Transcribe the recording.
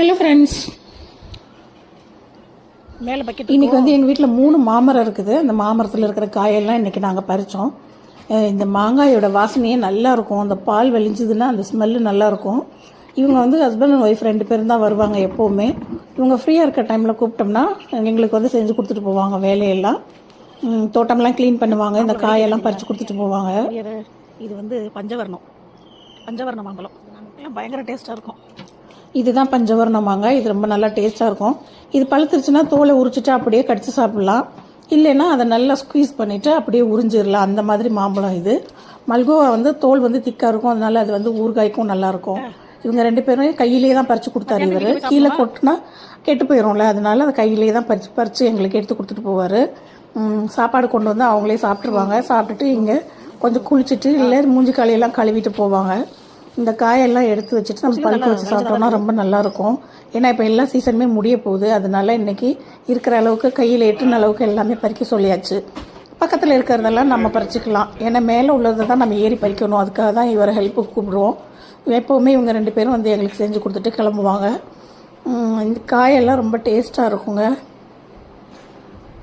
Hello friends மேலே bucket இன்னைக்கு வந்து எங்கள் வீட்டில் மூணு மாமரம் இருக்குது. அந்த மாமரத்தில் இருக்கிற காயெல்லாம் இன்னைக்கு நாங்கள் பறித்தோம் இந்த மாங்காயோட வாசனையே நல்லா இருக்கும். அந்த பால் வெளிஞ்சதுன்னா அந்த ஸ்மெல்லு நல்லா இருக்கும். இவங்க வந்து ஹஸ்பண்ட் அண்ட் ஒய்ஃப் ரெண்டு பேரும் தான் வருவாங்க எப்போவுமே. இவங்க ஃப்ரீயாக இருக்க டைமில் கூப்பிட்டோம்னா எங்களுக்கு வந்து செஞ்சு கொடுத்துட்டு போவாங்க வேலையெல்லாம். தோட்டம்லாம் க்ளீன் பண்ணுவாங்க. இந்த காயெல்லாம் பறித்து கொடுத்துட்டு போவாங்க. இது வந்து பஞ்சவர்ணம். பஞ்சவர்ண மாம்பழம். பயங்கர டேஸ்ட்டாக இருக்கும். இதுதான் பஞ்சவர்ண மாங்காய் இது ரொம்ப நல்லா டேஸ்ட்டாக இருக்கும். இது பழுத்துருச்சுன்னா தோலை உரிச்சிட்டு அப்படியே கடிச்சு சாப்பிட்லாம். இல்லைன்னா அதை நல்லா ஸ்குவீஸ் பண்ணிவிட்டு அப்படியே உறிஞ்சிடலாம் அந்த மாதிரி மாம்பழம் இது. மல்கோவா வந்து தோல் வந்து திக்காக இருக்கும். அதனால அது வந்து ஊறுகாய்க்கும் நல்லாயிருக்கும். இவங்க ரெண்டு பேரும் கையிலேயே தான் பறித்து கொடுத்தாரு இவர். கீழே கொட்டினா கெட்டு போயிடும்ல அதனால அதை கையிலேயே தான் பறித்து பறித்து எங்களுக்கு எடுத்து கொடுத்துட்டு போவார். சாப்பாடு கொண்டு வந்து அவங்களே சாப்பிட்ருவாங்க சாப்பிட்டுட்டு இங்கே கொஞ்சம் குளிச்சுட்டு இல்லை மூஞ்சி காலையெல்லாம் கழுவிட்டு போவாங்க. இந்த காயெல்லாம் எடுத்து வச்சுட்டு நம்ம பழுக்க வச்சு சாப்பிட்டோம்னா ரொம்ப நல்லா இருக்கும் ஏன்னா இப்போ எல்லா சீசனுமே முடிய போகுது. அதனால இன்னைக்கு இருக்கிற அளவுக்கு கையில் எட்டுன அளவுக்கு எல்லாமே பறிக்க சொல்லியாச்சு. பக்கத்தில் இருக்கிறதெல்லாம் நம்ம பறிச்சுக்கலாம். ஏன்னா மேலே உள்ளதை தான் நம்ம ஏறி பறிக்கணும். அதுக்காக தான் இவரை ஹெல்ப்புக்கு கூப்பிடுவோம் எப்போவுமே இவங்க ரெண்டு பேரும் வந்து எங்களுக்கு செஞ்சு கொடுத்துட்டு கிளம்புவாங்க. இந்த காயெல்லாம் ரொம்ப டேஸ்ட்டாக இருக்குங்க.